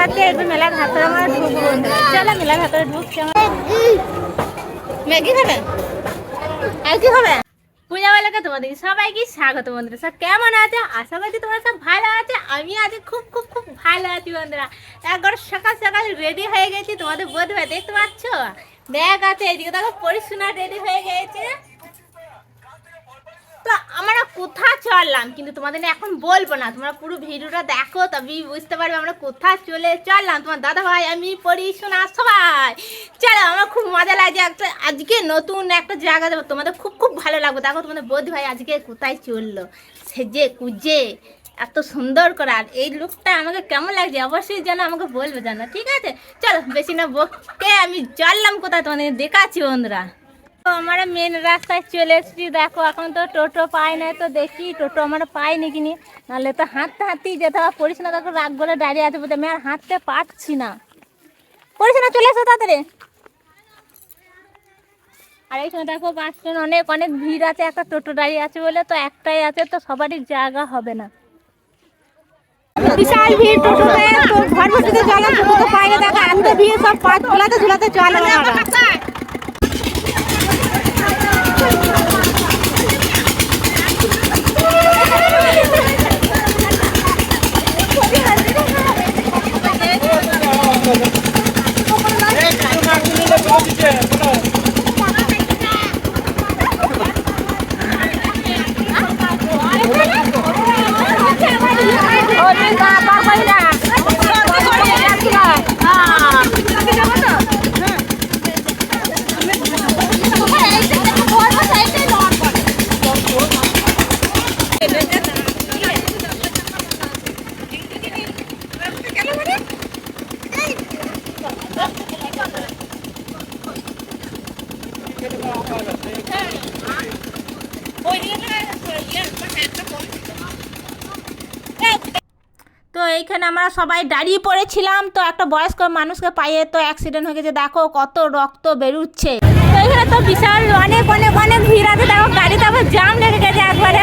আর কি স্বাগত বন্ধুরা। সব কেমন আছে? আশা করছি তোমরা সব ভালো আছে। আমি আজ খুব খুব খুব ভালো আছি বন্ধুরা। একবার সকাল সকাল রেডি হয়ে গেছি। তোমাদের বোধ হয় দেখতে পাচ্ছ? ব্যাগ আছে, এদিকে দেখো, পরিশোনা রেডি হয়ে গেছে। তো আমরা কোথা চললাম? কিন্তু তোমাদের এখন বলব না। তোমরা পুরো ভিডিওটা দেখো তবেই বুঝতে পারবে আমরা কোথা চলে চললাম। তোমার দাদা ভাই আমি পড়ি শোনা সবাই। চলো, আমার খুব মজা লাগছে। একটা আজকে নতুন একটা জায়গা দেবো। তোমাদের খুব খুব ভালো লাগবে। দেখো তোমাদের বোধ ভাই আজকে কোথায় চলল। সেজে কুজে, এত সুন্দর করে। আর এই লুকটা আমাকে কেমন লাগছে? অবশ্যই যেন আমাকে বলবে জানো। ঠিক আছে? চলো, বেশি না বকে আমি চললাম কোথায়? তোমাদের দেখাচ্ছি বন্ধুরা। আমরা মেন রাস্তায় চলে এসেছি। দেখো, এখন তো টোটো পাই না তো দেখি টোটো আমরা পাইনি কিনি। নাহলে তো হাঁটতে হাঁটতেই যেতে হবে। পড়িস না দেখো, রাগ বলে দাঁড়িয়ে আছে বলতে আমি আর হাঁটতে পারছি না। পড়িস না, চলে এসো তাড়াতাড়ি। আর এইখানে দেখো বাস অনেক অনেক ভিড় আছে। একটা টোটো দাঁড়িয়ে আছে বলে তো একটাই আছে, তো সবারই জায়গা হবে না। বিশাল ভিড় টোটোতে ঘর ভর্তিতে চলে টোটো তো পাইলে দেখো, এত ভিড়, সব পাঁচ ঝুলাতে ঝুলাতে চলে Ó, DJ, তো এইখানে আমরা সবাই দাঁড়িয়ে পড়েছিলাম, তো একটা বয়স্ক মানুষকে পায়ে তো অ্যাক্সিডেন্ট হয়ে গেছে। দেখো কত রক্ত বেরোচ্ছে। তো এখানে তো বিশাল, অনেক অনেক অনেক ভিড় আছে। দেখো গাড়িতে আবার জাম লেগে গেছে একবারে।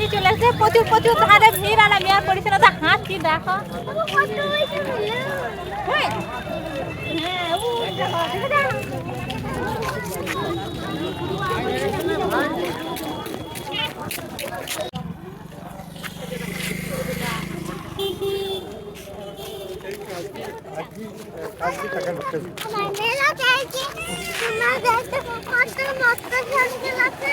কাছাকাছি চলে এসেছে প্রচুর প্রচুর ধারে ভিড় আর আমি আর পরিষ্কার হাঁটছি দেখো। হ্যাঁ, হ্যাঁ, ওই দেখো, দেখো। মেলা চাইছি তোমরা দেখতে কত মস্ত সঙ্গে আছে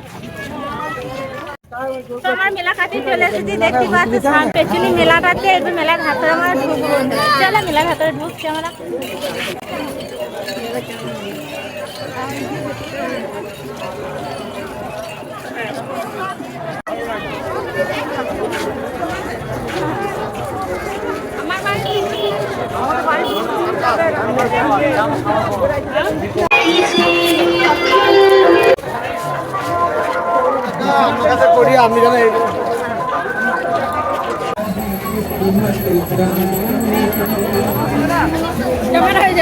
তো আমার মেলা কাছে চলে এসেছি দেখতে পাচ্ছি সামনে পেছনে মেলাটাতে একটু মেলার ভেতরে আমরা ঢুকবো বন্ধুরা। চলো মেলার ভেতরে ঢুকছি আমরা আমার বাড়ি আমার বাড়ি আমার কাছে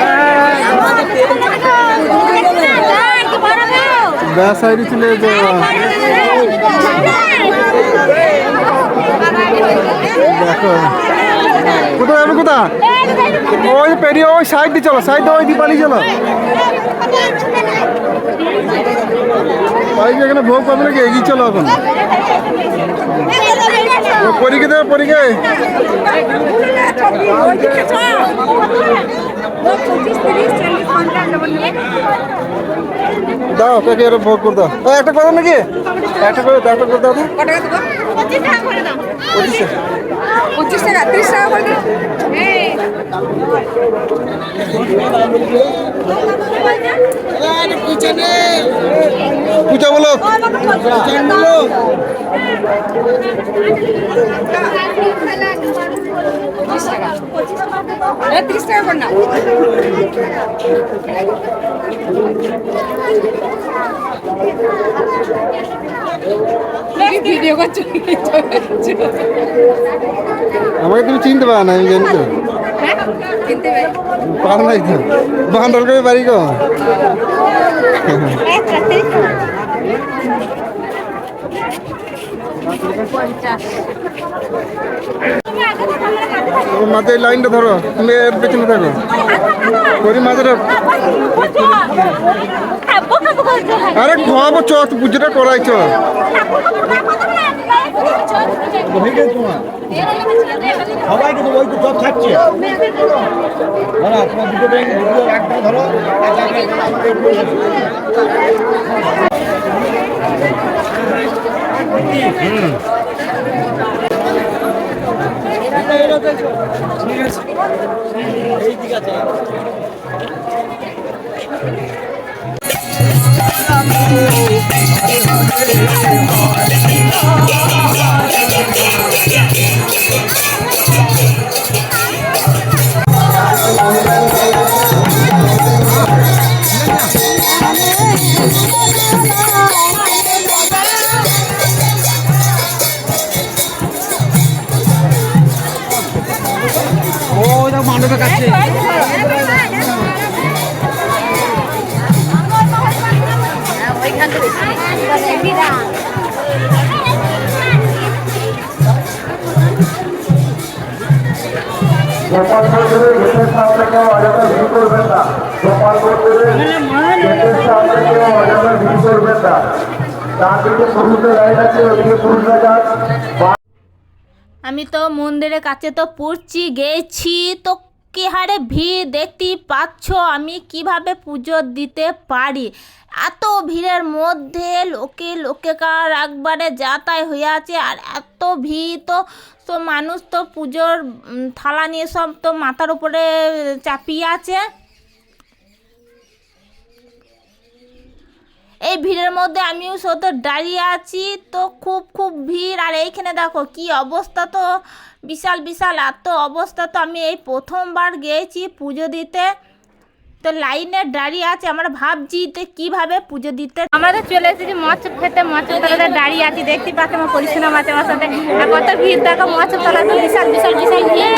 হ্যাঁ বেসাইরি ছিল যে দেখো। কোথায় যাবে কোথা ওই পেরিয়ে ওই সাইড দিয়ে চলো সাইড ওই দীপালি চলো। ভাই এখানে ভোগ পাবে নাকি এগিয়ে চলো এখন। পরীক্ষা দেবে, পরীক্ষা? দাও, কাকে ভোগ করে দাও। একটা করে নাকি? একটা করে দাও, একটা করে দাও। পঁচিশ টাকা। দাও ত্রিশ টাকা করে দিন পূজা বলো ত্রিশ টাকা করে না ভিডিও করছ আমাকে তুমি চিনতে পারো না আমি জানি তো। কিনতে পারো। নাই তো বান্ডল করে গো ওর লাইনটা ধরো তুমি এর পেছনে থাকো। করি মাঝে। আরে খাওয়াবো চ পুজোটা করাই চ সবাই কিন্তু ওই তো সব খাচ্ছে ধরো তোমার দুটো ব্যাংক দুটো একটা ধরো Yeah. আমি তো মন্দিরের কাছে তো পড়ছি গেছি। তো কি হারে ভিড় দেখতেই পাচ্ছ? আমি কীভাবে পুজো দিতে পারি? এত ভিড়ের মধ্যে লোকে লোকেকার একবারে যাতায় হয়ে আছে আর এত ভিড় তো তো মানুষ তো পুজোর থালা নিয়ে সব তো মাথার উপরে চাপিয়ে আছে। এই ভিড়ের মধ্যে আমিও সত দাঁড়িয়ে আছি, তো খুব খুব ভিড়। আর এইখানে দেখো কি অবস্থা তো, বিশাল বিশাল। এত অবস্থা তো আমি এই প্রথমবার গিয়েছি পুজো দিতে। তো লাইনে দাঁড়িয়ে আছে, আমরা ভাবছি তো কীভাবে পুজো দিতে। আমাদের চলে এসেছি মাছ খেতে মাছ তলাতে দাঁড়িয়ে আছি, দেখতে পাচ্ছি আমার পরিচ্ছন্ন মাছের আমার সাথে। আর কত ভিড়, দেখো মাছ তলাতে বিশাল বিশাল বিশাল ভিড়।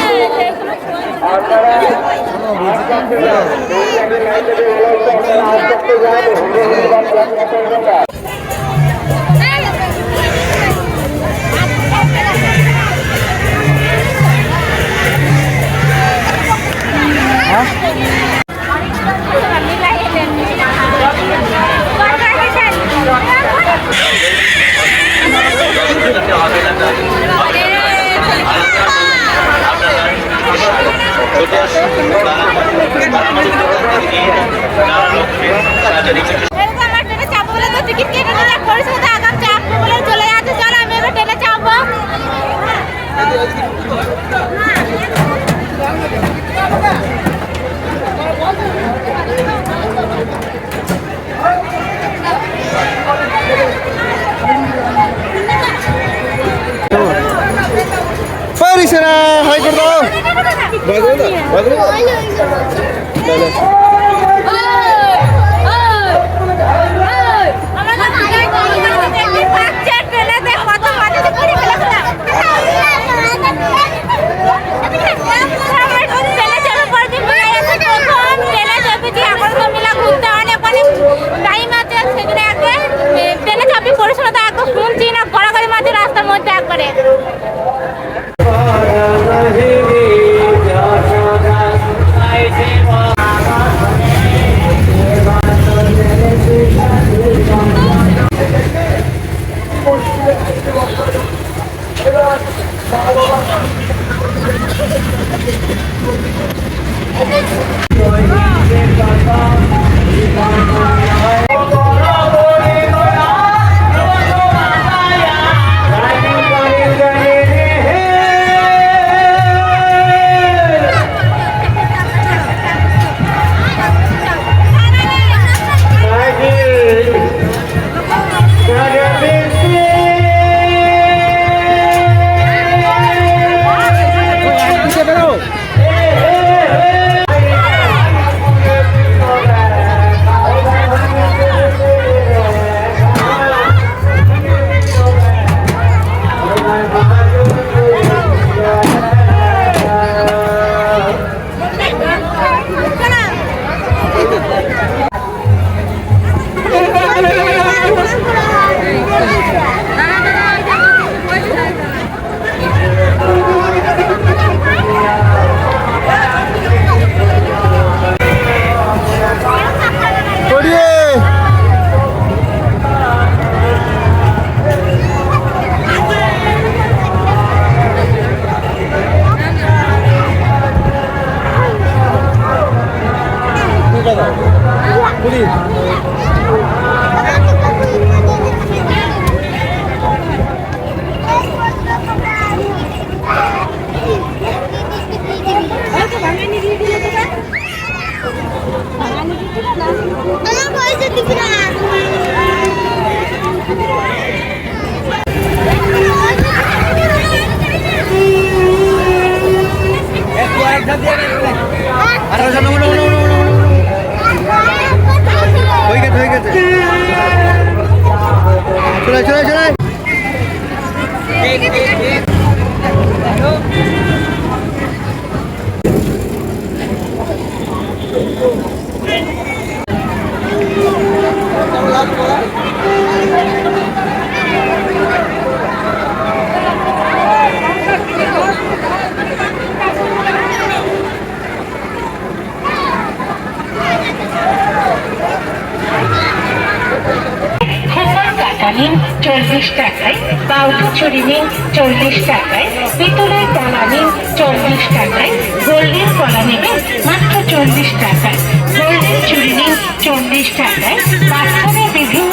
নিন চল্লিশ টাকায় বাউটা চুরি নিন চল্লিশ টাকায়, পিতলের কলা নিন চল্লিশ টাকায় গোল্ডেন কলা নেবেন মাত্র চল্লিশ টাকায় গোল্ডেন চুরি নিন চল্লিশ টাকায়, বাচ্চাদের বিভিন্ন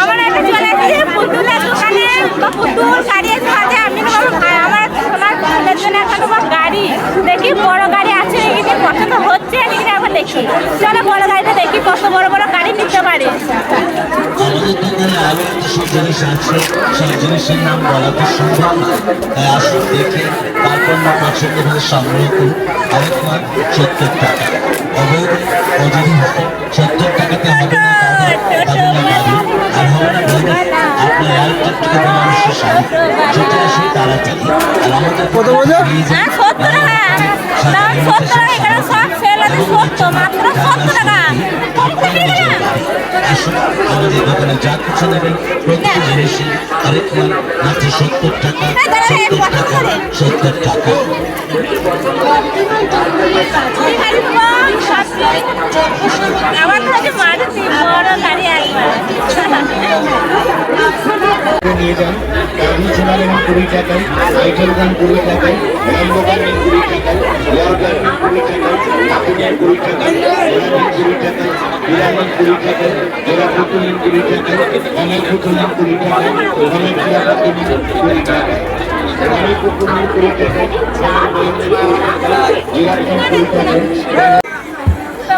আমার একটা চলে এসেছে পুতুলের দোকানে পুতুল, গাড়ি এসে আছে আমি আমার সোনার পুতুলের জন্য এখন গাড়ি দেখি, বড় গাড়ি আছে নাকি পছন্দ হচ্ছে নাকি একবার দেখি চলো বড় গাড়িটা দেখি কত বড় বড় গাড়ি নিতে পারে সত্তর টাকাতে হবে না আসুন আমাদের দোকানে যা কিছু নেবেন প্রত্যেক জিনিসই আরেক মাল মাত্র সত্তর টাকা সত্তর টাকা সত্তর টাকা আমার হচ্ছে মারুতি বড় গাড়ি একবার নিয়ে যান রিজনাল গান কুড়ি টাকায় আইটেল গান কুড়ি টাকায় ম্যাঙ্গো গান কুড়ি টাকায় কুড়ি টাকায় কুড়ি টাকায় কুড়ি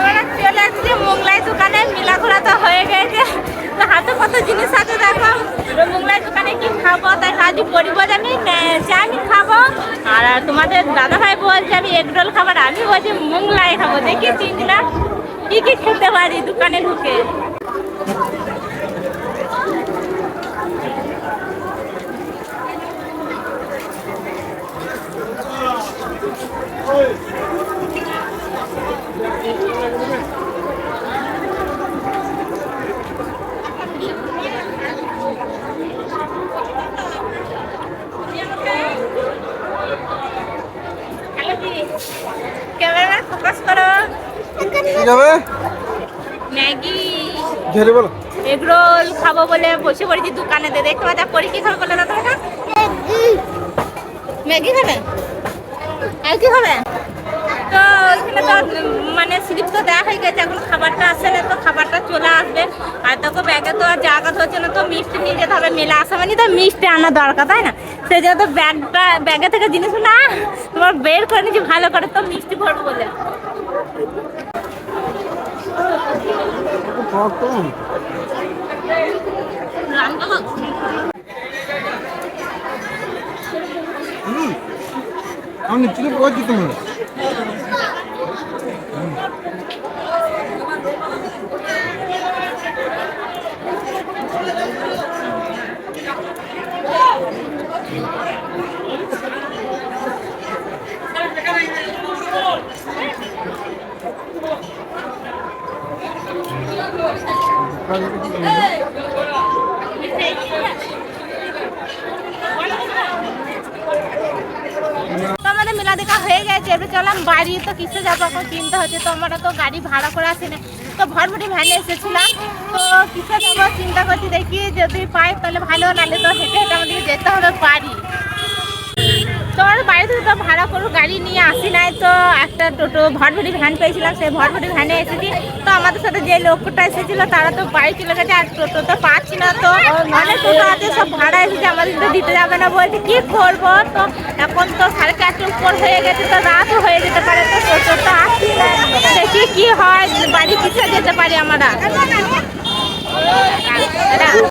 অনেক অনেক মোগলাই দোকানে মিলাখোলা তো হয়ে গেছে তো হাতে কত জিনিস আছে দেখো? মোগলাই দোকানে কি খাব? তাই রাজু করি বলে আমি চাউমিন খাব। আর তোমাদের দাদা ভাই বলছে, আমি এগরোল খাবার আমি বলছি, মোগলাই খাব। দেখি তিনজনা কি কি খেতে পারি দোকানে ঢুকে ক্যামেরাম্যান ফোকাস করো কি যাবে ম্যাগি ঝেড়ে বলো। এগ রোল খাব বলে বসে পড়েছি দোকানেতে। দেখতে পাচ্ছি পরে কি খাবে বলে দাদা? ম্যাগি খাবে? আর কি খাবে? তো ওইখানে তো মানে স্লিপ তো দেওয়া হয়ে গেছে, এখন খাবারটা আসে না, তো খাবারটা চলে আসবে। আর তোকে ব্যাগে তো আর জায়গা ধরছে না, তো মিষ্টি নিয়ে যেতে হবে, মেলা আসা মানে তো মিষ্টি আনা দরকার, তাই না? সেই জন্য তো ব্যাগটা, ব্যাগে থেকে জিনিস না তোমার বের করে নিচ্ছি ভালো করে তো মিষ্টি ভরবো বলে। রান্না আমি চিনি পড়ছি তুমি তো আমাদের মেলা দেখা হয়ে গেছে এবার চলাম বাড়ি তো কিসে যাব এখন? চিন্তা হচ্ছে তো, আমরা তো গাড়ি ভাড়া করে আসি না। তো ভরমুটি ভ্যানে এসেছিলাম। তো কিসে যাব? চিন্তা করছি দেখি যদি পাই তাহলে ভালো, নাহলে তো হেঁটে হেঁটে আমাদেরকে যেতে হবে বাড়ি। তো আমরা বাড়ি থেকে তো ভাড়া করে গাড়ি নিয়ে আসি নাই, তো একটা টোটো, ভরভরি ভ্যান পেয়েছিলাম, সেই ভরভরি ভ্যানে এসেছি। তো আমাদের সাথে যে লোকটা এসেছিল, তারা তো বাড়ি চলে গেছে, আর টোটো তো পাচ্ছি না, তো অনেক টোটো আছে, সব ভাড়া এসেছে, আমাদের তো দিতে যাবে না বলছে, কি করব? তো এখন তো সাড়ে চারটের উপর হয়ে গেছে, তো রাতও হয়ে যেতে পারে, তো টোটো তো আসছি। না দেখি কী হয়, বাড়ি কিসে যেতে পারি আমরা?